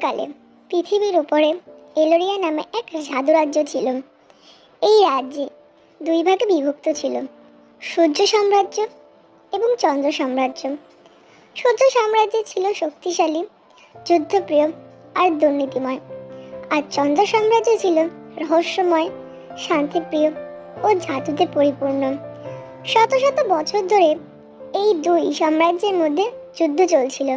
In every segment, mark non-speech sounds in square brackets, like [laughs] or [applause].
প্রাচীনকালে পৃথিবীর উপরে এলোরিয়া নামে এক সাধুরাজ্য ছিল। এই রাজ্যে দুই ভাগে বিভক্ত ছিল, সূর্য সাম্রাজ্য এবং চন্দ্র সাম্রাজ্য। সূর্য সাম্রাজ্যে ছিল শক্তিশালী, যুদ্ধপ্রিয় আর দুর্নীতিময়। আর চন্দ্র সাম্রাজ্য ছিল রহস্যময়, শান্তিপ্রিয় ও জাদুতে পরিপূর্ণ। শত শত বছর ধরে এই দুই সাম্রাজ্যের মধ্যে যুদ্ধ চলছিল।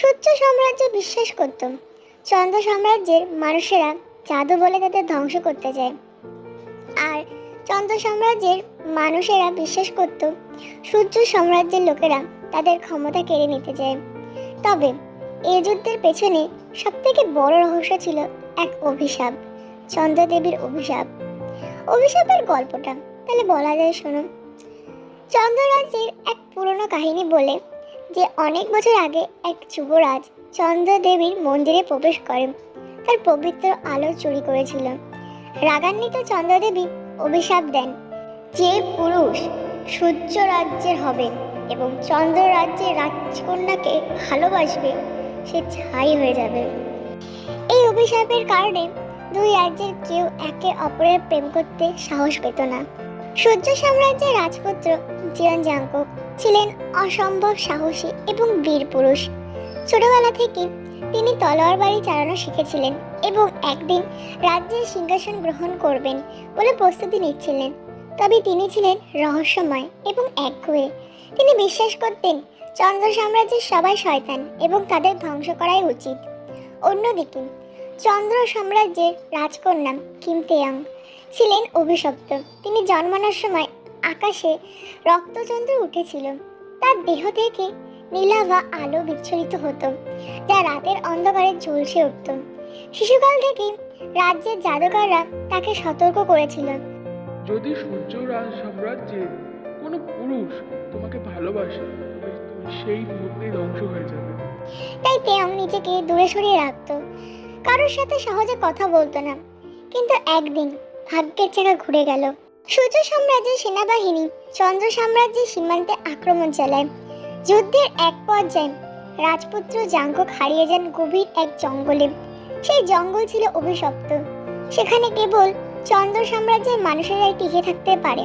সূর্য সাম্রাজ্য বিশ্বাস করত চন্দ্র সাম্রাজ্যের মানুষেরা জাদু বলে তাদের ধ্বংস করতে চায়। আর চন্দ্র সাম্রাজ্যের মানুষেরা বিশ্বাস করত সূর্য সাম্রাজ্যের লোকেরা তাদের ক্ষমতা কেড়ে নিতে চায়। তবে এই যুদ্ধের পেছনে সবথেকে বড় রহস্য ছিল এক অভিশাপ, চন্দ্রদেবীর অভিশাপ। অভিশাপের গল্পটা তাহলে বলা যায়, শোনো। চন্দ্ররাজ্যের এক পুরনো কাহিনী বলে যে অনেক বছর আগে এক যুবরাজ চন্দ্রদেবীর মন্দিরে প্রবেশ করেন। তার পবিত্র আলো চুরি করেছিল। রাগান্বিত চন্দ্রদেবী অভিশাপ দেন যে পুরুষ সূর্য রাজ্যের হবে এবং চন্দ্র রাজ্যের রাজকন্যাকে ভালোবাসবে, সে ছাই হয়ে যাবে। এই অভিশাপের কারণে দুই রাজ্যের কেউ একে অপরের প্রেম করতে সাহস পেত না। সূর্য সাম্রাজ্যের রাজপুত্র জিয়ন জাংকক ছিলেন অসম্ভব সাহসী এবং বীর পুরুষ। ছোটবেলা থেকে তিনি তলোয়ার বাড়ি চালানো শিখেছিলেন এবং একদিন রাজ্যের সিংহাসন গ্রহণ করবেন বলে প্রস্তুতি নিচ্ছিলেন। তবে তিনি ছিলেন রহস্যময় এবং একগুয়ে। তিনি বিশ্বাস করতেন চন্দ্র সাম্রাজ্যের সবাই শয়তান এবং তাদের ধ্বংস করাই উচিত। অন্যদিকে চন্দ্র সাম্রাজ্যের রাজকন্যা কিম তেয়ং ছিলেন অভিশপ্ত। তিনি জন্মানোর সময় আকাশে রক্তচন্দ্র উঠেছিল। তার দেহ থেকে নীলাভা আলো বিচ্ছুরিত হতো যা রাতের অন্ধকারে ঝলসে উঠত। শিশুকাল থেকেই রাজ্যের জাদুকররা তাকে সতর্ক করেছিল। যদি সূর্য রাজ সাম্রাজ্যের কোনো পুরুষ তোমাকে ভালোবাসে তবে তুমি সেই মুহূর্তেই ধ্বংস হয়ে যাবে। তাই তেয়ং নিজেকে দূরে সরিয়ে রাখতো। কারোর সাথে সহজে কথা বলতো না। কিন্তু একদিন ভাগ্যের চাকা ঘুরে গেল। সূর্য সাম্রাজ্যের সেনাবাহিনী চন্দ্র সাম্রাজ্যের সীমান্তে আক্রমণ চালায়। যুদ্ধের এক পর্যায়ে রাজপুত্র জাঙ্কক হারিয়ে যান গভীর এক জঙ্গলে। সেই জঙ্গল ছিল অভিশপ্ত। সেখানে কেবল চন্দ্র সাম্রাজ্যের মানুষেরাই টিকে থাকতে পারে।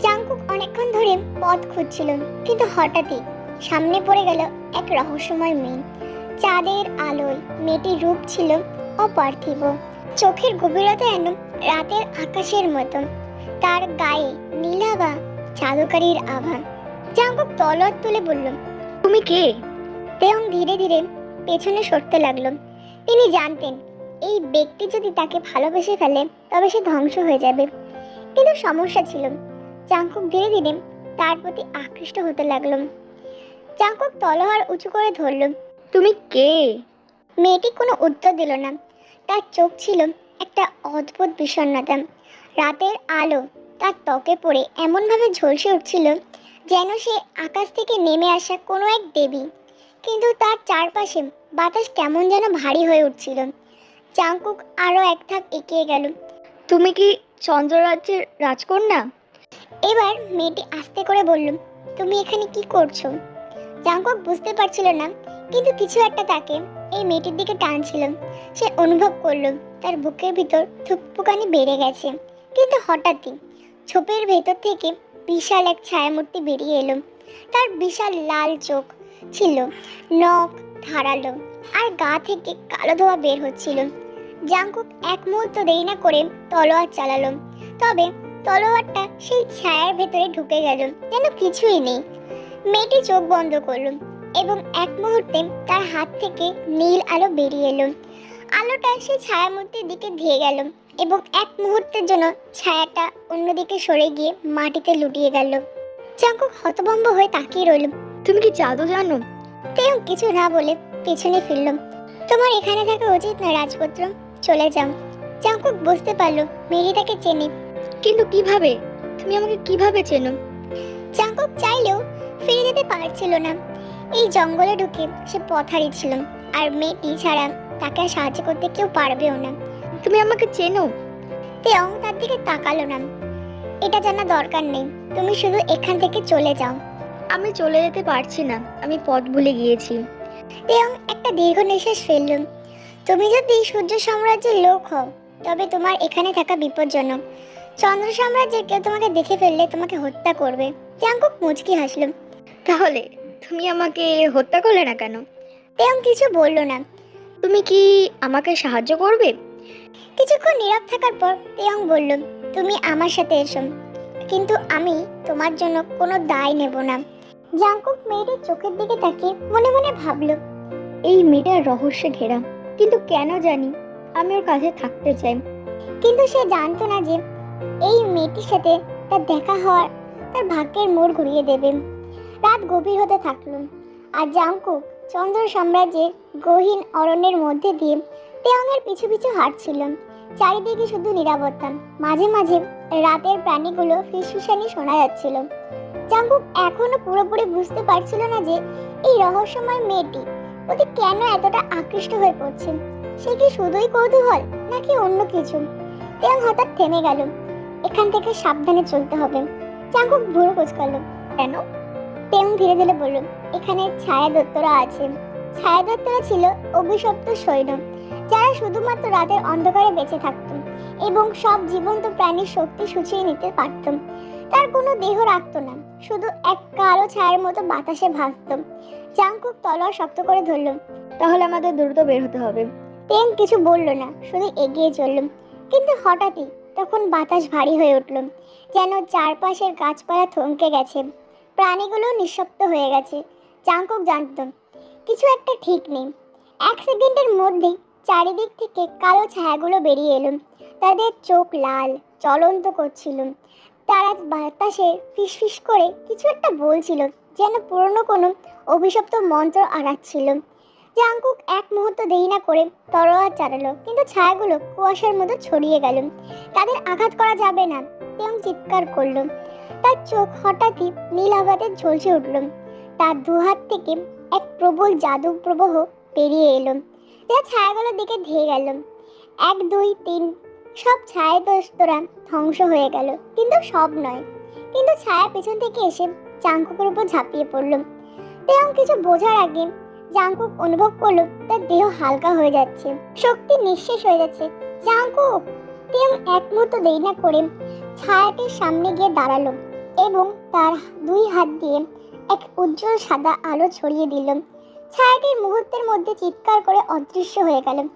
জাঙ্কুক অনেকক্ষণ ধরে পথ খুঁজছিল, কিন্তু হঠাৎই সামনে পড়ে গেল এক রহস্যময় মেয়ে। চাঁদের আলোয় মেয়েটির রূপ ছিল অপার্থিব। চোখের গভীরতা যেন রাতের আকাশের মতো। তার গায়ে নীলাভা জাদুকারীর আভা। জাঙ্কুক তলর তুলে বলল, তুমি কে? তেয়ং ধীরে ধীরে পেছনে সরতে লাগল। তিনি জানতেন, এই ব্যক্তি যদি তাকে ভালোবেসে ফেলে, তবে সে ধ্বংস হয়ে যাবে। কিন্তু সমস্যা ছিল, জাঙ্কুক ধীরে ধীরে তার প্রতি আকৃষ্ট হতে লাগল। জাঙ্কুক তলোয়ার উঁচু করে ধরল, তুমি কে? মেয়েটি কোনো উত্তর দিল না। তার চোখ ছিল একটা অদ্ভুত বিষণ্ণতা। রাতের আলো তার ত্বকে পড়ে এমনভাবে ঝলসে উঠছিল যেন সে আকাশ থেকে নেমে আসা কোনো এক দেবী। কিন্তু তার চারপাশে বাতাস কেমন যেন ভারী হয়ে উঠছিল। চাঙ্কুক আরও এক ধাপ এগিয়ে গেল। তুমি কি চন্দ্ররাজ্যের রাজকন্যা? এবার মেয়েটি আস্তে করে বলল তুমি এখানে কি করছ? জাঙ্কক বুঝতে পারছিল না কিন্তু কিছু একটা তাকে এই মেয়েটির দিকে টানছিল। সে অনুভব করল তার বুকের ভিতর থুকপুকানি বেড়ে গেছে। কিন্তু হঠাৎই ছোপের ভেতর থেকে বিশাল এক ছায়ামূর্তি বেরিয়ে এলো। তার বিশাল লাল চোখ ছিল, নখ ধারালো আর গা থেকে কালো ধোয়া বের হচ্ছিল। জাঙ্কুক এক মুহূর্ত দেরি না করে তলোয়ার চালালো, তবে তলোয়ারটা সেই ছায়ার ভেতরে ঢুকে গেল, যেন কিছুই নেই। মেয়েটি চোখ বন্ধ করল এবং এক মুহূর্তে তার হাত থেকে নীল আলো বেরিয়ে এলো। আলোটা সেই ছায়ামূর্তির দিকে ধেয়ে গেল। এবং এক মুহূর্তের জন্য ছায়াটা অন্যদিকে সরে গিয়ে মাটিতে লুটিয়ে গেল। চাঙ্কুক হতভম্ব হয়ে তাকিয়ে রইল। তুমি কি জাদু জানো? তেও কিছু না বলে পেছনে ফিরল তোমার এখানে থাকা উচিত না রাজপুত্র। চলে যাও। চাঙ্কুক বুঝতে পারল মেরি তাকে চেনে। কিন্তু কীভাবে? তুমি আমাকে কীভাবে চেনো? চাঙ্কুক চাইলেও ফিরে যেতে পারছিল না। এই জঙ্গলে ঢুকে সে পথ হারিয়েছিল আর মেয়েটি ছাড়া তাকে সাহায্য করতে কেউ পারবেও না। তুমি আমাকে চেনো। তেয়ং তার দিকে তাকালো না। এটা জানা দরকার নেই। তুমি শুধু এখান থেকে চলে যাও। আমি চলে যেতে পারছি না। আমি পথ ভুলে গিয়েছি। তেয়ং একটা দীর্ঘ নিঃশ্বাস ফেলল। তুমি যদি সূর্য সাম্রাজ্যের লোক হও তবে তোমার এখানে থাকা বিপজ্জনক। চন্দ্র সাম্রাজ্যের কেউ তোমাকে দেখে ফেললে তোমাকে হত্যা করবে। জাঙ্কুক মুচকি হাসল। তাহলে তুমি আমাকে হত্যা করলে না কেন? তেয়ং কিছু বলল না। তুমি কি আমাকে সাহায্য করবে? কিছুক্ষণ নীরব থাকার পর তেয়ং বলল, তুমি আমার সাথে এসো। কিন্তু আমি তোমার জন্য কোনো দায় নেব না। জাঙ্কুক মেয়েটির চোখের দিকে তাকিয়ে মনে মনে ভাবলো, এই মেয়েটার রহস্যে ঘেরা। কিন্তু কেন জানি আমি ওর কাছে থাকতে চাই। কিন্তু সে জানতো না যে এই মেয়েটির সাথে তার দেখা হওয়ার তার ভাগ্যের মোড় ঘুরিয়ে দেবে। রাত গভীর হতে থাকল, আর জাংকুক চন্দ্র সাম্রাজ্যের গহীন অরণ্যের মধ্যে দিয়ে তেয়ংয়ের পিছু পিছু হাঁটছিল চারিদিকে শুধু নিরাপত্তা। মাঝে মাঝে রাতের প্রাণীগুলো ফিসফিসানি শোনা যাচ্ছিল জাংকুক এখনও পুরোপুরি বুঝতে পারছিল না যে এই রহস্যময় মেয়েটি ওতে কেন এতটা আকৃষ্ট হয়ে পড়ছে। সে কি শুধুই কৌতূহল নাকি অন্য কিছু? তেয়ং হঠাৎ থেমে গেল। এখান থেকে সাবধানে চলতে হবে। চাঙ্কুক ভুরু কুচকালো কেন? তেয়ং ধীরে ধীরে বলল, এখানে ছায়া দত্তরা আছে। ছায়া দত্তরা ছিল অভিশপ্ত সৈন্য। যারা শুধুমাত্র রাতের অন্ধকারে বেঁচে থাকত এবং সব জীবন্ত প্রাণীর শক্তি শুচিয়ে নিতে পারত তার কোনো দেহ রাখত না শুধু এক কালো ছায়ার মতো বাতাসে ভাসত। চাঙ্কুক তলোয়ার শক্ত করে ধরল তাহলে আমাদের দ্রুত বের হতে হবে। তেম কিছু বলল না শুধু এগিয়ে চলল। কিন্তু হঠাৎই তখন বাতাস ভারী হয়ে উঠল যেন চারপাশের গাছপালা থমকে গেছে। প্রাণীগুলো নিঃশব্দ হয়ে গেছে চাঙ্কুক জানত কিছু একটা ঠিক নেই। এক সেকেন্ডের মধ্যেই চারিদিক থেকে কালো ছায়াগুলো বেরিয়ে এলো। তাদের চোখ লাল চলন্ত করছিল। তারা বাতাসে ফিসফিস করে কিছু একটা বলছিল, যেন পুরনো কোনো অভিশপ্ত মন্ত্র আড়াচ্ছিল জাংকুক এক মুহূর্ত দেরি না করে তরোয়ার চালালো, কিন্তু ছায়াগুলো কুয়াশার মতো ছড়িয়ে গেল। তাদের আঘাত করা যাবে না তেমন চিৎকার করল। তার চোখ হঠাৎই নীল আভাতে ঝলসে উঠল। তার দুহাত থেকে এক প্রবল জাদু প্রবাহ পেরিয়ে এলো। যা ছায়াগুলোর দিকে ধেয়ে গেল। এক, দুই, তিন, সব ছায়া দোস্তরা ধ্বংস হয়ে গেল, কিন্তু সব নয়। কিন্তু ছায়া পেছন থেকে এসে চাঙ্কুকের উপর ঝাঁপিয়ে পড়ল। তেমন কিছু বোঝার আগে জাংকুক অনুভব করল, তার দেহ হালকা হয়ে যাচ্ছে, শক্তি নিঃশেষ হয়ে যাচ্ছে। জাংকুক তেম এক মুহূর্ত দেরি না করে ছায়াটির সামনে গিয়ে দাঁড়াল এবং তার দুই হাত দিয়ে এক উজ্জ্বল সাদা আলো ছড়িয়ে দিল। ছায়াটির মুহূর্তের মধ্যে চিৎকার করে অদৃশ্য হয়ে গেল।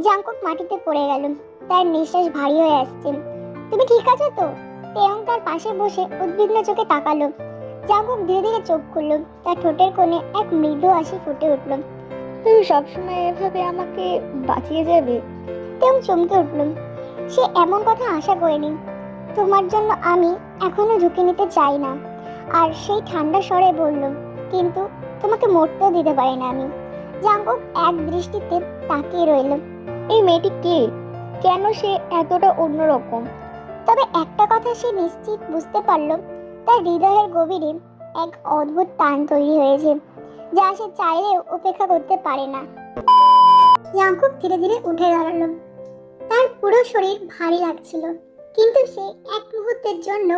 জাংকুক মাটিতে পড়ে গেল। তার নিঃশ্বাস ভারী হয়ে আসছে। তুমি ঠিক আছো তো? তেয়ং তার পাশে বসে উদ্বিগ্ন চোখে তাকালো। জাংকুক ধীরে ধীরে চোখ খুলল। তার ঠোঁটের কোণে এক মৃদু হাসি ফুটে উঠল। তুমি সবসময় এভাবে আমাকে বাঁচিয়ে যাবে? তেম চমকে উঠল। সে এমন কথা আশা করেনি। তোমার জন্য আমি এখনও ঝুঁকি নিতে চাই না। আর সেই ঠান্ডা স্বরে বলল কিন্তু তোমাকে মরতেও দিতে পারি না আমি। জাঙ্কুক এক দৃষ্টিতে তাকিয়ে রইল। এই মেয়েটি কে? কেন সে এতটা অন্যরকম? তবে একটা কথা সে নিশ্চিত বুঝতে পারল, তার হৃদয়ের গভীরে এক অদ্ভুত টান তৈরি হয়েছে, যা সে চাইলেও উপেক্ষা করতে পারে না। ইয়াকুব ধীরে ধীরে উঠে দাঁড়াল। তার পুরো শরীর ভারী লাগছিল, কিন্তু সে এক মুহূর্তের জন্য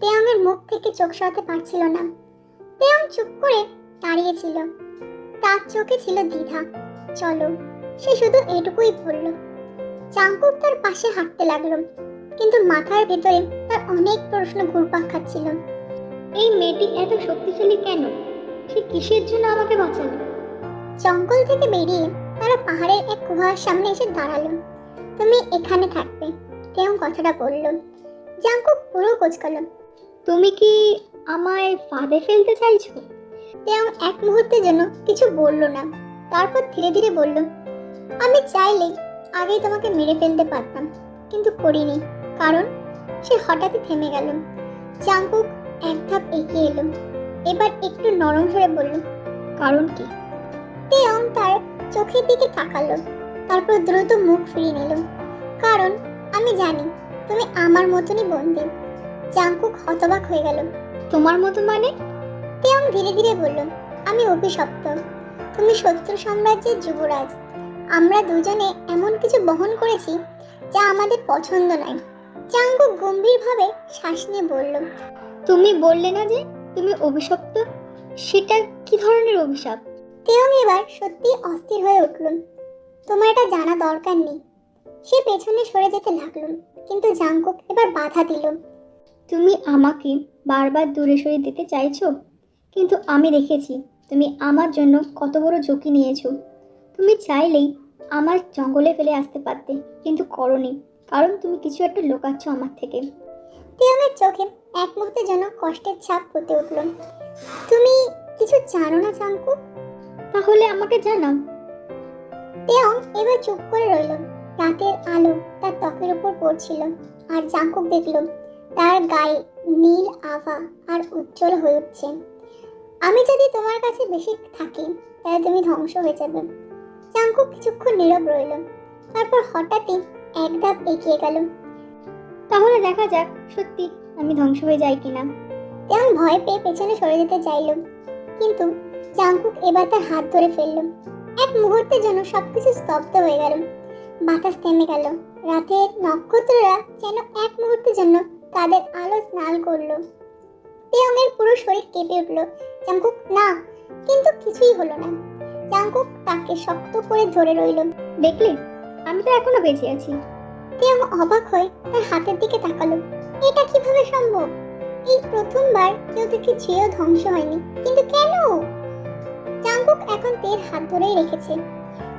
তেয়ংয়ের মুখ থেকে চোখ সরাতে পারছিল না। তেয়ং চুপ করে দাঁড়িয়েছিল তার চোখে ছিল দ্বিধা। চলো সে শুধু এটুকুই বলল। চাঙ্কুক তার পাশে হাঁটতে লাগল কিন্তু মাথার ভেতরে তার অনেক প্রশ্ন ঘুরপাক খাচ্ছিল। এই মেয়েটি এত শক্তিশালী কেন? সে কিসের জন্য আমাকে বাঁচালো? জঙ্গল থেকে বেরিয়ে তারা পাহাড়ের এক গুহার সামনে এসে দাঁড়াল। তুমি এখানে থাকবে কেউ কথাটা বলল। জাঙ্কুক পুরো কোচকালো। তুমি কি আমায় ফাঁদে ফেলতে চাইছো? তেও এক মুহূর্তে যেন কিছু বলল না, তারপর ধীরে ধীরে বলল, আমি চাইলে আগেই তোমাকে মেরে ফেলতে পারতাম, কিন্তু করিনি, কারণ সে হঠাৎই থেমে গেল। জাঙ্কুক এক ধাপ এগিয়ে এলো, এবার একটু নরম স্বরে বলল, কারণ কি? তেয়ং তার চোখের দিকে তাকালো, তারপর দ্রুত মুখ ফিরিয়ে নিল, কারণ আমি জানি তুমি আমার মতনই বন্দি। জাংকুক হতবাক হয়ে গেল তোমার মতো মানে? তেয়ং ধীরে ধীরে বলল আমি অভিশপ্ত তুমি শত্রু সাম্রাজ্যের যুবরাজ। আমরা দুজনে এমন কিছু বহন করেছি যা আমাদের পছন্দ নয়। জাংকুক গম্ভীরভাবে শ্বাস নিয়ে বলল তুমি বললে না যে তুমি অভিশপ্ত? সেটা কি ধরনের অভিশাপ? তেয়ং এবার সত্যি অস্থির হয়ে উঠল। তোমার এটা জানা দরকার নেই। সে পেছনে সরে যেতে লাগল কিন্তু জাংকুক এবার বাধা দিল। তুমি আমাকে বারবার দূরে সরিয়ে দিতে চাইছো? কিন্তু আমি দেখেছি তুমি আমার জন্য কত বড় ঝুঁকি নিয়েছো। তুমি চাইলেই আমার জঙ্গলে ফেলে আসতে পারতে কিন্তু করনি কারণ তুমি কিছু একটা লুকাচ্ছ আমার থেকে। তেয়ংয়ের চোখে এক মুহূর্তের জন্য কষ্টের ছাপ ফুটে উঠল। তুমি কিছু জানো না জাংকুক তাহলে আমাকে জানাও। তেয়ং এবার চুপ করে রইল। রাতের আলো তার ত্বকের উপর পড়ছিল আর জাংকুক দেখল তার গায়ে নীল আভা আর উজ্জ্বল হয়ে উঠছে। আমি যদি তোমার কাছে বেশি থাকি, তাহলে তুমি ধ্বংস হয়ে যাবে। জাংকুক কিছুক্ষণ নীরব রইল। তারপর হঠাৎই এক ধাপ এগিয়ে গেল। তাহলে দেখা যাক সত্যি আমি ধ্বংস হয়ে যাই কিনা। তেমন ভয় পেয়ে পেছনে সরে যেতে চাইল। কিন্তু জাংকুক এবার তার হাত ধরে ফেলল। এক মুহূর্তের জন্য সবকিছু স্তব্ধ হয়ে গেল। বাতাস থেমে গেল। রাতের নক্ষত্ররা যেন এক মুহূর্তের জন্য তাদের আলো স্নান করল। তেয়ংয়ের পুরো শরীর কেঁপে উঠল। জাংকুক না কিন্তু কিছুই হলো না। জাংকুক তাকে শক্ত করে ধরে রইল। দেখলে আমি তো এখনও বেঁচে আছি। তেয়ং অবাক হয়ে তার হাতের দিকে তাকালো। এটা কীভাবে সম্ভব? এই প্রথমবার কেউ থেকে ছেয়েও ধ্বংস হয়নি। কিন্তু কেন? জাংকুক এখন তের হাত ধরেই রেখেছে।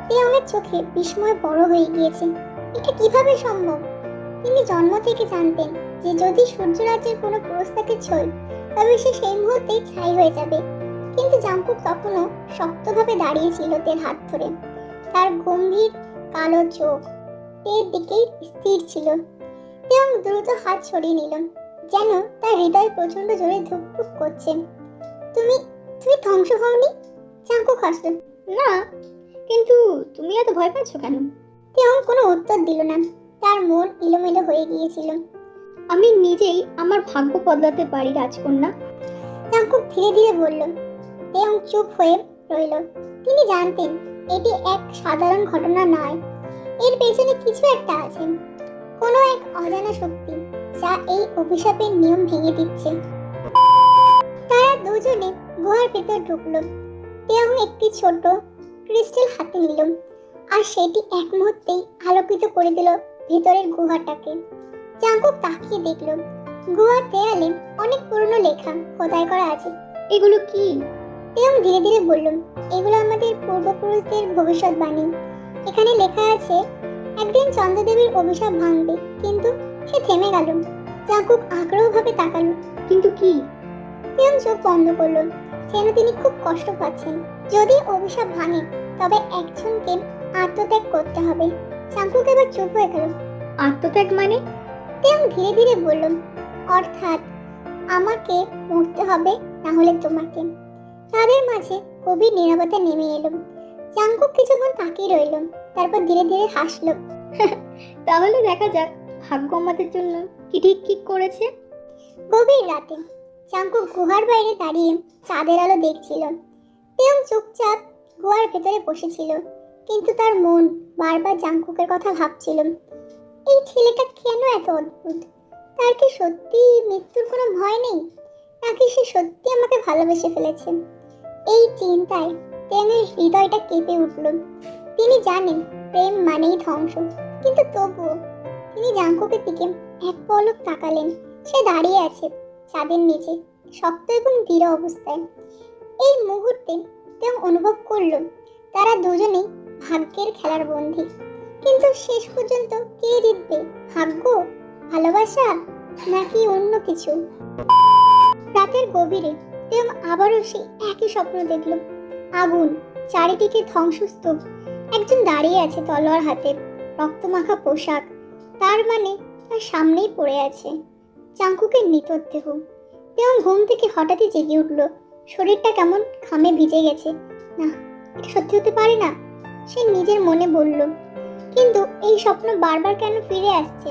তেয়ংয়ের চোখে বিস্ময় বড় হয়ে গিয়েছে। এটা কীভাবে সম্ভব? তিনি জন্ম থেকে জানতেন যে যদি সূর্যরাজ্যের কোনো পুরুষ তাকে তবে সে সেই মুহূর্তেই ছাই হয়ে যাবে। কিন্তু জাংকুক তখনও শক্তভাবে দাঁড়িয়েছিল তের হাত ধরে। তার গম্ভীর কালো চোখ তের দিকেই স্থির ছিল তেয়ং দ্রুত হাত সরিয়ে নিল, যেন তার হৃদয় প্রচণ্ড জোরে ধুকপুক করছে। তুমি তুমি ধ্বংস হওনি? চাঙ্কুক হাসল। না, কিন্তু তুমি এত ভয় পাচ্ছ কেন? তেয়ং কোনো উত্তর দিল না। তার মন এলোমেলো হয়ে গিয়েছিল। আমি নিজেই আমার ভাগ্য বদলাতে পারি রাজকন্যা। চাঙ্কুক ধীরে ধীরে বলল তেয়ং চুপ হয়ে রইল। তিনি জানতেন এটি এক সাধারণ ঘটনা নয়। এর পেছনে কিছু একটা আছে। কোনো এক অজানা শক্তি যা এই অভিশাপের নিয়ম ভেঙে দিচ্ছে। তারা দুজনে গুহার ভেতর ঢুকলো। তেয়ং একটি ছোট ক্রিস্টাল হাতে নিল। আর সেটি এক মুহূর্তেই আলোকিত করে দিল ভেতরের গুহাটাকে। চাঙ্কুক তাকিয়ে দেখল। গুহার দেয়ালে অনেক পুরনো লেখা খোদাই করা আছে। এগুলো কি? এবং ধীরে ধীরে বললাম এগুলো আমাদের পূর্বপুরুষদের ভবিষ্যৎবাণী এখানে লেখা আছে, একদিন চন্দ্রদেবীর অভিশাপ ভাঙবে, কিন্তু সে থেমে গেল। চাকুক আগ্রহভাবে তাকালো, কিন্তু কি? তেম চোখ বন্ধ করল, যেন তিনি খুব কষ্ট পাচ্ছেন। যদি অভিশাপ ভাঙে, তবে একজনকে আত্মত্যাগ করতে হবে। চাকুক এবার চুপ হয়ে গেল। আত্মত্যাগ মানে? তেম ধীরে ধীরে বলল অর্থাৎ আমাকে মরতে হবে না হলে তোমাকে। তাদের মাঝে গভীর নীরবতা নেমে এলো জাঙ্কুক কিছুক্ষণ তাকিয়ে রইল তারপর ধীরে ধীরে হাসলো। [laughs] তাহলে দেখা যাক ভাগ্য আমাদের জন্য কি ঠিক কি করেছে। গভীর রাতে জাঙ্কুক গুহার বাইরে দাঁড়িয়ে চাঁদের আলো দেখছিল। তেম চুপচাপ গুহার ভেতরে বসেছিল কিন্তু তার মন বারবার জাঙ্কুকের কথা ভাবছিল। এই ছেলেটা কেন এত অদ্ভুত? তার কি সত্যি মৃত্যুর কোনো ভয় নেই? নাকি সে সত্যি আমাকে ভালোবেসে ফেলেছে? এই চিন্তায় তেমের হৃদয়টা কেঁপে উঠল। তিনি জানেন প্রেম মানেই ধ্বংস, কিন্তু তবুও তিনি জাঙ্কুকের দিকে এক পলক তাকালেন। সে দাঁড়িয়ে আছে চাঁদের নিচে, শক্ত এবং দৃঢ় অবস্থায়। এই মুহূর্তে তেম অনুভব করল, তারা দুজনেই ভাগ্যের খেলার বন্দী। কিন্তু শেষ পর্যন্ত কে জিতবে? ভাগ্য? ভালোবাসা? নাকি অন্য কিছু? রাতের গভীরে তেম আবারও সেই একই স্বপ্ন দেখল। আগুন, চারিদিকে ধ্বংসস্তূপ। একজন দাঁড়িয়ে আছে তলোয়ার হাতে, রক্তমাখা পোশাক। তার মানে তার সামনেই পড়ে আছে। চাঙ্কুকের নিতদেহ তেমন ঘুম থেকে হঠাৎই জেগে উঠল। শরীরটা কেমন ঘামে ভিজে গেছে। না, এটা সত্যি হতে পারে না? সে নিজের মনে বলল কিন্তু এই স্বপ্ন বারবার কেন ফিরে আসছে?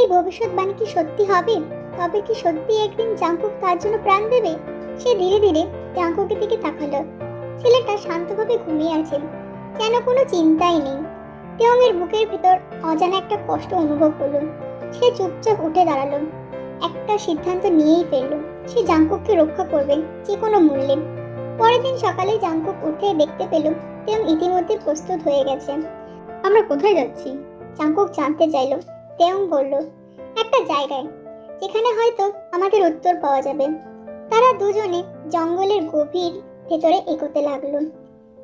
এই ভবিষ্যৎবাণী কি সত্যি হবে? তবে কি সত্যি একদিন জাঙ্কুক তার জন্য প্রাণ দেবে? সে ধীরে ধীরে জাঙ্কুকের দিকে তাকালো। ছেলেটা শান্তভাবে ঘুমিয়ে আছে। যেন কোনো চিন্তাই নেই। তেয়ংয়ের বুকের ভিতর অজানা একটা কষ্ট অনুভব হলো। সে চুপচাপ উঠে দাঁড়াল। একটা সিদ্ধান্ত নিয়েই ফেলল। সে জাঙ্কুককে রক্ষা করবে যে কোনো মূল্যে। পরের দিন সকালে জাঙ্কুক উঠে দেখতে পেল তেয়ং ইতিমধ্যে প্রস্তুত হয়ে গেছে। আমরা কোথায় যাচ্ছি? জাঙ্কুক জানতে চাইল। তেয়ং বলল, একটা জায়গায়, যেখানে হয়তো আমাদের উত্তর পাওয়া যাবে। তারা দুজনে জঙ্গলের গভীর ভেতরে এগোতে লাগল।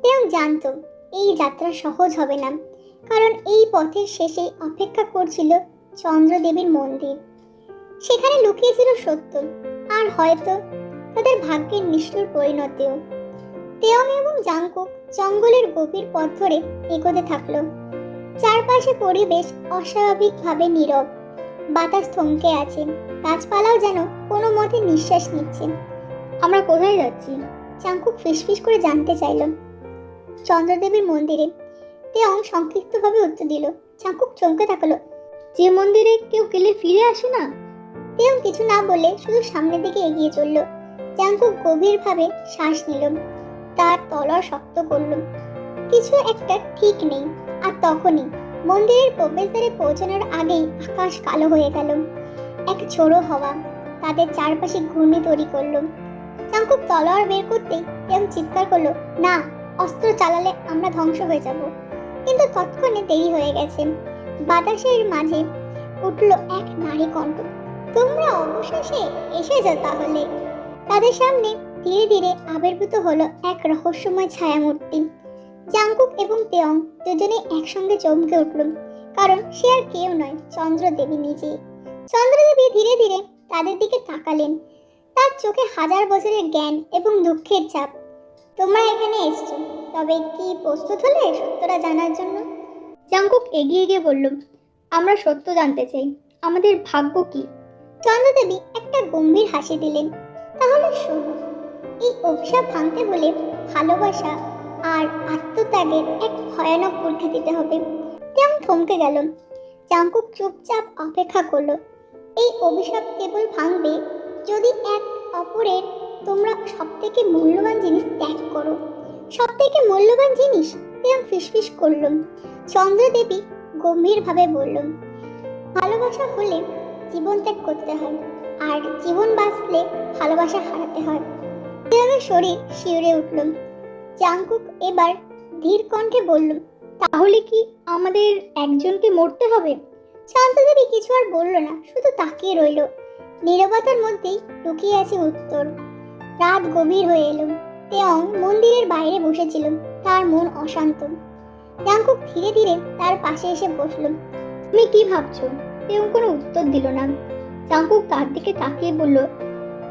তেয়ং জানতো, এই যাত্রা সহজ হবে না, কারণ এই পথের শেষে অপেক্ষা করছিল চন্দ্রদেবীর মন্দির। সেখানে লুকিয়েছিল সত্য, আর হয়তো তাদের ভাগ্যের নিষ্ঠুর পরিণতিও। তেয়ং এবং জাংকুক জঙ্গলের গভীর পথ ধরে এগোতে থাকল। চারপাশে পরিবেশ অস্বাভাবিকভাবে নীরব। বাতাস থমকে আছে। গাছপালাও যেন কোনো মতে নিঃশ্বাস নিচ্ছে। আমরা কোথায় যাচ্ছি? চাঙ্কুক ফিসফিস করে জানতে চাইল। চন্দ্রদেবীর মন্দিরে। তেয়ং সংক্ষিপ্তভাবে উত্তর দিল। চাঙ্কুক চমকে থাকল যে মন্দিরে কেউ গেলে ফিরে আসে না? তেয়ং কিছু না বলে শুধু সামনের দিকে এগিয়ে চলল। চাঙ্কুক গভীরভাবে শ্বাস নিল। তার তলা শক্ত করল। কিছু একটা ঠিক নেই। আর তখনই মন্দিরের প্রবেশদ্বারে পৌঁছানোর আগেই আকাশ কালো হয়ে গেল। এক ঝোড়ো হওয়া তাদের চারপাশে ঘূর্ণি তৈরি করল। চাঙ্কুক তলোয়ার বের করতে তেয়ং চিৎকার করল, না, অস্ত্র চালালে আমরা ধ্বংস হয়ে যাব। কিন্তু তৎক্ষণে দেরি হয়ে গেছে। বাতাসের মাঝে উঠল এক নারী কণ্ঠ, তোমরা অবশেষে এসে যাও তাহলে। তাদের সামনে ধীরে ধীরে আবির্ভূত হলো এক রহস্যময় ছায়ামূর্তি। জাংকুক এবং তেয়ং দুজনে একসঙ্গে চমকে উঠল, কারণ সে আর কেউ নয়, চন্দ্রদেবী নিজেই। চন্দ্রদেবী ধীরে ধীরে তাদের দিকে তাকালেন। তার চোখে হাজার বছরের জ্ঞান এবং দুঃখের ছাপ তোমরা এখানে এসছো, তবে কি প্রস্তুত হলে সত্যটা জানার জন্য? জাংকুক এগিয়ে গিয়ে বলল, আমরা সত্য জানতে চাই, আমাদের ভাগ্য কি? চন্দ্রদেবী একটা গম্ভীর হাসি দিলেন, তাহলে শোনো, এই অভিশাপ ভাঙতে হলে ভালোবাসা আর আত্মত্যাগের এক ভয়ানক পরীক্ষা দিতে হবে। তেমন থমকে গেল। জাঙ্কুক চুপচাপ অপেক্ষা করল। এই অভিশাপ কেবল ভাঙবে যদি এক অপরের তোমরা সব থেকে মূল্যবান জিনিস ত্যাগ করো। সব থেকে মূল্যবান জিনিস? তেমন ফিসফিস করলাম চন্দ্রদেবী গম্ভীরভাবে বললাম ভালোবাসা হলে জীবন ত্যাগ করতে হয়, আর জীবন বাঁচলে ভালোবাসা হারাতে হয়। শরীর শিউরে উঠল। জাংকুক এবার ধীর কণ্ঠে বলল, তাহলে কি আমাদের একজনকে মরতে হবে? শান্তদেবী কিছু আর বলল না, শুধু তাকিয়ে রইল। নীরবতার মধ্যেই লুকিয়ে আছে উত্তর। রাত গভীর হয়ে এলো। তেয়ং মন্দিরের বাইরে বসেছিল। তার মন অশান্ত। জাংকুক ধীরে ধীরে তার পাশে এসে বসল। তুমি কি ভাবছ? কেউ কোনো উত্তর দিল না। জাংকুক তার দিকে তাকিয়ে বলল,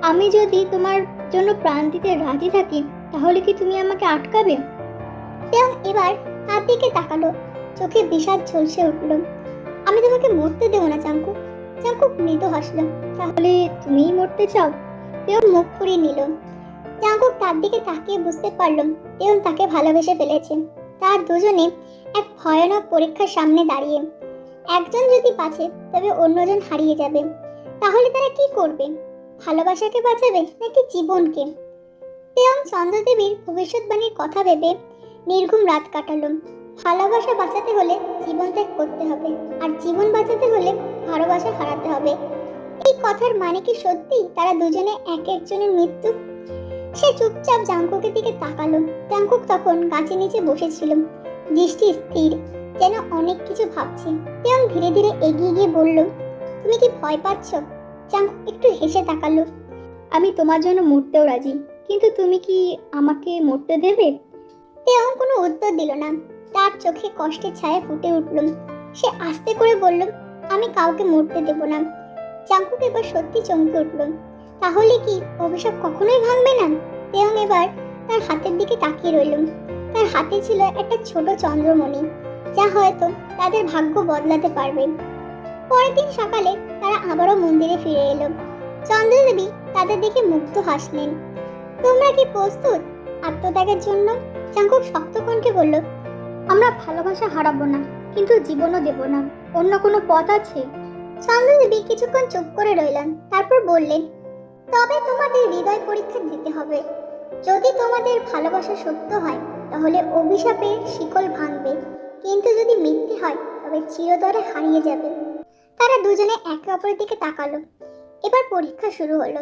আমি যদি তোমার জন্য প্রাণ দিতে রাজি থাকি তাহলে কি তুমি আমাকে আটকাবে? তেয়ং এবার তার দিকে তাকালো। চোখে বিষাদ ঝলসে উঠল। আমি তোমাকে মরতে দেবো না চাঙ্কুক চাঙ্কুক মৃদু হাসলো। তাহলে তুমিই মরতে চাও? তেও মুখ ফুরিয়ে নিল। জাঙ্কুক তার দিকে তাকিয়ে বুঝতে পারল তেও তাকে ভালোবেসে ফেলেছে। তার দুজনে এক ভয়ানক পরীক্ষার সামনে দাঁড়িয়ে। একজন যদি বাঁচে তবে অন্যজন হারিয়ে যাবে। তাহলে তারা কি করবে? ভালোবাসাকে বাঁচাবে নাকি জীবনকে? তেয়ং চন্দ্রদেবীর ভবিষ্যৎবাণীর কথা ভেবে নির্ঘুম রাত কাটালো। ভালোবাসা বাঁচাতে হলে জীবন ত্যাগ করতে হবে, আর জীবন বাঁচাতে হলে ভালোবাসা হারাতে হবে। এই কথার মানে কি সত্যি? তারা দুজনে এক একজনের মৃত্যু? সে চুপচাপ জাঙ্কুকের দিকে তাকালো। জাঙ্কুক তখন গাছের নিচে বসেছিল। দৃষ্টি স্থির, যেন অনেক কিছু ভাবছে। তেমন ধীরে ধীরে এগিয়ে গিয়ে বলল, তুমি কি ভয় পাচ্ছ? জাঙ্কুক একটু হেসে তাকালো, আমি তোমার জন্য মরতেও রাজি। কিন্তু তুমি কি আমাকে মরতে দেবে? তেমন কোনো উত্তর দিল না। তার চোখে কষ্টের ছায়া ফুটে উঠল। সে আস্তে করে বলল, আমি কাউকে মরতে দেব না। জাঙ্কুক এবার সত্যি চমকে উঠল। তাহলে কি অভিশাপ কখনোই ভাঙবে না? তেয়ং এবার তার হাতের দিকে তাকিয়ে রইল। তার হাতে ছিল একটা ছোট চন্দ্রমণি, যা হয়তো তাদের ভাগ্য বদলাতে পারবে। পরের দিন সকালে তারা আবারও মন্দিরে ফিরে এলো। চন্দ্রদেবী তাদের দেখে মুগ্ধ হাসলেন। তোমরা কি প্রস্তুত? আত্মত্যাগের জন্য জাঙ্কুক শক্ত কণ্ঠে বলল, আমরা ভালোবাসা হারাবো না, কিন্তু জীবনও দেব না। অন্য কোনো পথ আছে? চন্দ্রদেবী কিছুক্ষণ চুপ করে রইলেন, তারপর বললেন, তবে তোমাদের হৃদয় পরীক্ষা দিতে হবে। যদি তোমাদের ভালোবাসা সত্য হয়, তাহলে অভিশাপের শিকল ভাঙবে। কিন্তু যদি মিথ্যে হয়, তবে চিরতরে হারিয়ে যাবে। তারা দুজনে একে অপরের দিকে তাকালো। এবার পরীক্ষা শুরু হলো।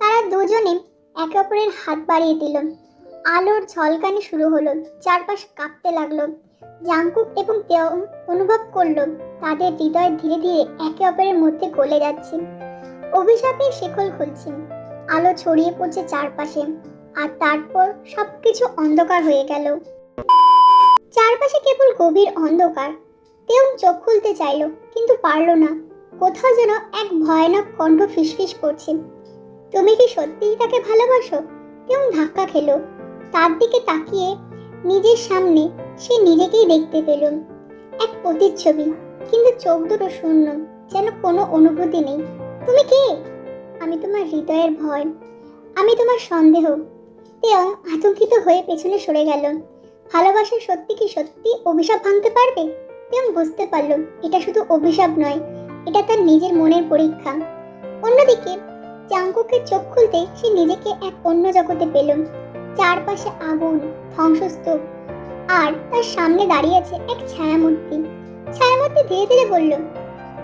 তারা দুজনে একে অপরের হাত বাড়িয়ে দিল। আলোর ঝলকানি শুরু হলো, চারপাশ কাঁপতে লাগল। জাংকুক এবং তেও অনুভব করল, তাদের হৃদয় ধীরে ধীরে একে অপরের মধ্যে গলে যাচ্ছে। অভিশাপের শিকল খুলছে, আলো ছড়িয়ে পড়ছে চারপাশে, আর তারপর সবকিছু অন্ধকার হয়ে গেল। চারপাশে কেবল গভীর অন্ধকার। তেও চোখ খুলতে চাইলো, কিন্তু পারল না। কোথাও যেন এক ভয়ানক কণ্ঠ ফিসফিস করছে। তুমি কি সত্যিই তাকে ভালোবাসো? তেও ধাক্কা খেলো। তার দিকে তাকিয়ে নিজের সামনে সে নিজেকেই দেখতে পেল। এক প্রতিচ্ছবি, কিন্তু চোখ দুটো শূন্য, যেন কোনো অনুভূতি নেই। তুমি কে? আমি তোমার হৃদয়ের ভয়। আমি তোমার সন্দেহ। তেয়ং আতঙ্কিত হয়ে পেছনে সরে গেল। ভালোবাসা সত্যি কি সত্যি অভিশাপ ভাঙতে পারবে? তেয়ং বুঝতে পারল, এটা শুধু অভিশাপ নয়, এটা তার নিজের মনের পরীক্ষা। অন্যদিকে চাঙ্কুকের চোখ খুলতে সে নিজেকে এক অন্য জগতে পেল। চারপাশে আগুন, ধ্বংসস্তূপ, আর তার সামনে দাঁড়িয়ে আছে এক ছায়ামূর্তি। ছায়ামূর্তি ধীরে ধীরে বলল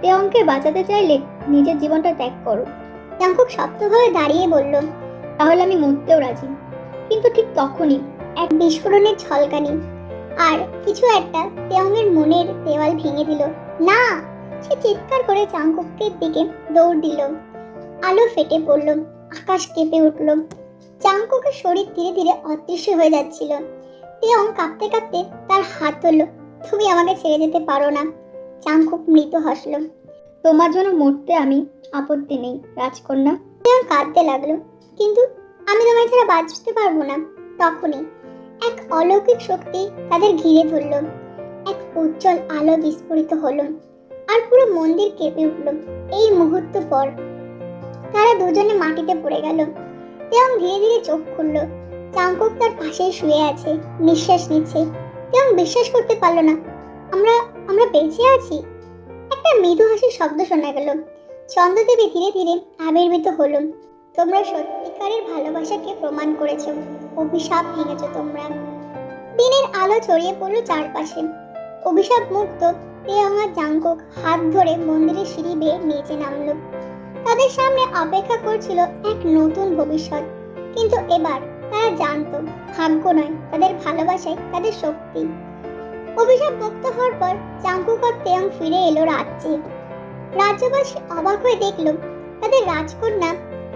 তেয়ংকে বাঁচাতে চাইলে নিজের জীবনটা ত্যাগ করো। জাংকুক শক্তভাবে দাঁড়িয়ে বলল, তাহলে আমি মরতেও রাজি। কিন্তু ঠিক তখনই এক বিস্ফোরণের ঝলকানি, আর কিছু একটা তেয়ংয়ের মনের দেওয়াল ভেঙে দিল। না! সে চিৎকার করে চাংকুকের দিকে দৌড় দিল। আলো ফেটে পড়ল, আকাশ কেঁপে উঠল। চাংকুকের শরীর ধীরে ধীরে অদৃশ্য হয়ে যাচ্ছিল। তেয়ং কাঁপতে কাঁপতে তার হাত ধরল, তুমি আমাকে ছেড়ে যেতে পারো না। চাংকুক মৃত হাসলো, তোমার জন্য মরতে আমি আপত্তি নেই, রাজকন্যা। তেয়ং কাঁদতে লাগল, কিন্তু আমি তোমায় ছাড়া বাঁচতে পারব না। তখনই এক অলৌকিক শক্তি তাদের ঘিরে ধরল, এক উজ্জ্বল আলো বিস্ফোরিত হলো, আর পুরো মন্দির কেঁপে উঠল। এই মুহূর্ত পর তারা দুজনে মাটিতে পড়ে গেল তেয়ং ধীরে ধীরে চোখ খুলল। চাঙ্কুক তার পাশেই শুয়ে আছে, নিঃশ্বাস নিচ্ছে তেয়ং বিশ্বাস করতে পারল না, আমরা আমরা বেঁচে আছি? একটা মৃদু হাসির শব্দ শোনা গেল। চন্দ্রদেবী ধীরে ধীরে আবির্ভূত হলো, তোমরা সত্যিকারের ভালোবাসাকে প্রমাণ করেছ, অভিশাপ ভেঙেছো তোমরা। দিনের আলো ছড়িয়ে পড়ল চারপাশে। অভিশাপ মুক্ত তেয়াঙ্গা জাংকুক হাত ধরে মন্দিরের সিঁড়ি বেয়ে নিচে নামলো। তাদের সামনে অপেক্ষা করছিল এক নতুন ভবিষ্যৎ। কিন্তু এবার তারা জানতো, ভাগ্য নয়, তাদের ভালোবাসায় তাদের শক্তি। অভিশাপ মুক্ত হওয়ার পর জাংকুক আর তেয়ং ফিরে এলো রাজ্যে। রাজ্যবাসী অবাক হয়ে দেখল, তাদের রাজকন্যা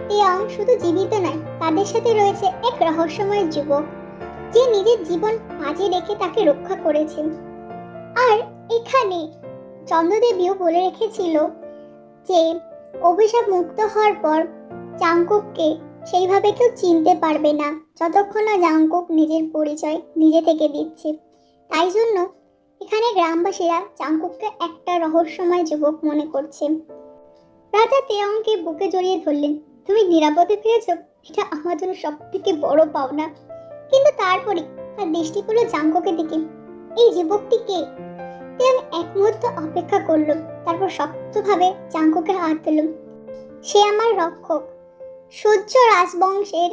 তেয়ং শুধু জীবিত নয়, তাদের সাথে রয়েছে এক রহস্যময় যুবক। যে নিজের জীবন বাজি রেখে তাকে রক্ষা করেছেন আর এখানে চন্দ্রদেবীও বলে রেখেছিল যে অভিশাপ মুক্ত হওয়ার পর জাংকুককে সেইভাবে কেউ চিনতে পারবে না, যতক্ষণ না জাংকুক নিজের পরিচয় নিজে থেকে দিচ্ছে। তাই জন্য এখানে গ্রামবাসীরা জাংকুককে একটা রহস্যময় যুবক মনে করছে। রাজা তেয়ংকে বুকে জড়িয়ে ধরলেন, তুমি নিরাপদে ফিরেছ? এটা আমার জন্য সব থেকে বড় পাওনা। কিন্তু তারপরে তার দৃষ্টি পড়ল জাঙ্কুকের দিকে। এই যুবকটি কে? তেয়ং এক মুহূর্ত অপেক্ষা করল, তারপর শক্তভাবে জাঙ্কুকের হাত দিল। সে আমার রক্ষক। সূর্য রাজবংশের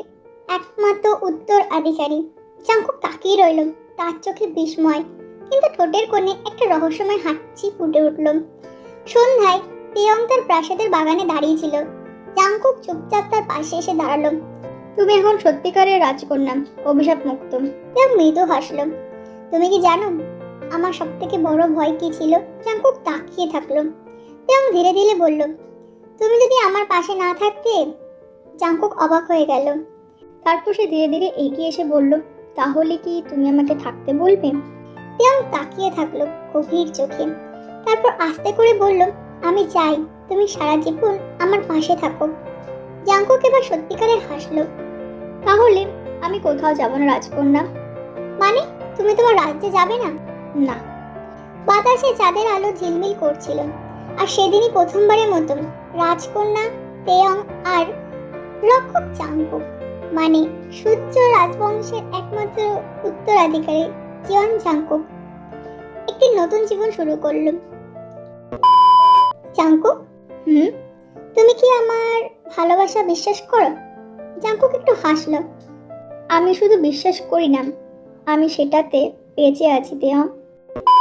একমাত্র উত্তর আধিকারী। জাঙ্কুক তাকিয়ে রইল, তার চোখে বিস্ময়, কিন্তু ঠোঁটের কোণে একটা রহস্যময় হাসি ফুটে উঠল। সন্ধ্যায় তেয়ং তার প্রাসাদের বাগানে দাঁড়িয়েছিল জাংকুক চুপচাপ তার পাশে এসে দাঁড়াল। তুমি এখন সত্যিকারের রাজকন্যা অভিশাপ মুক্ত তেও মৃদু হাসলো। তুমি কি জানো আমার সব থেকে বড় ভয় কি ছিল? জাংকুক তাকিয়ে থাকল। তেও ধীরে ধীরে বলল, তুমি যদি আমার পাশে না থাকতে? জাংকুক অবাক হয়ে গেল। তারপর সে ধীরে ধীরে এগিয়ে এসে বলল, তাহলে কি তুমি আমাকে থাকতে বলবে? তেও তাকিয়ে থাকল গভীর চোখে। তারপর আস্তে করে বলল, আমি চাই তুমি সারা জীবন আমার পাশে থাকো। জাংকুক এবার সত্যিকারের হাসলো, তাহলে আমি কোথাও যাব না, রাজকন্যা? মানে? তুমি তোমার রাজ্যে যাবে না? না। বাতাসে চাঁদের আলো ঝিলমিল করছিল। আর সেদিনই প্রথমবারের মতো রাজকন্যা, তেয়ং আর রক্ষক চাঙ্কুক মানে সূর্য রাজবংশের একমাত্র উত্তরাধিকারী জিয়ন চাঙ্কুক একটি নতুন জীবন শুরু করল। চাঙ্কুক হুম? তুমি কি আমার ভালোবাসা বিশ্বাস করো? জাঙ্কুক একটু হাসলো। আমি শুধু বিশ্বাস করি না, আমি সেটাতে বেঁচে আছি দেহ you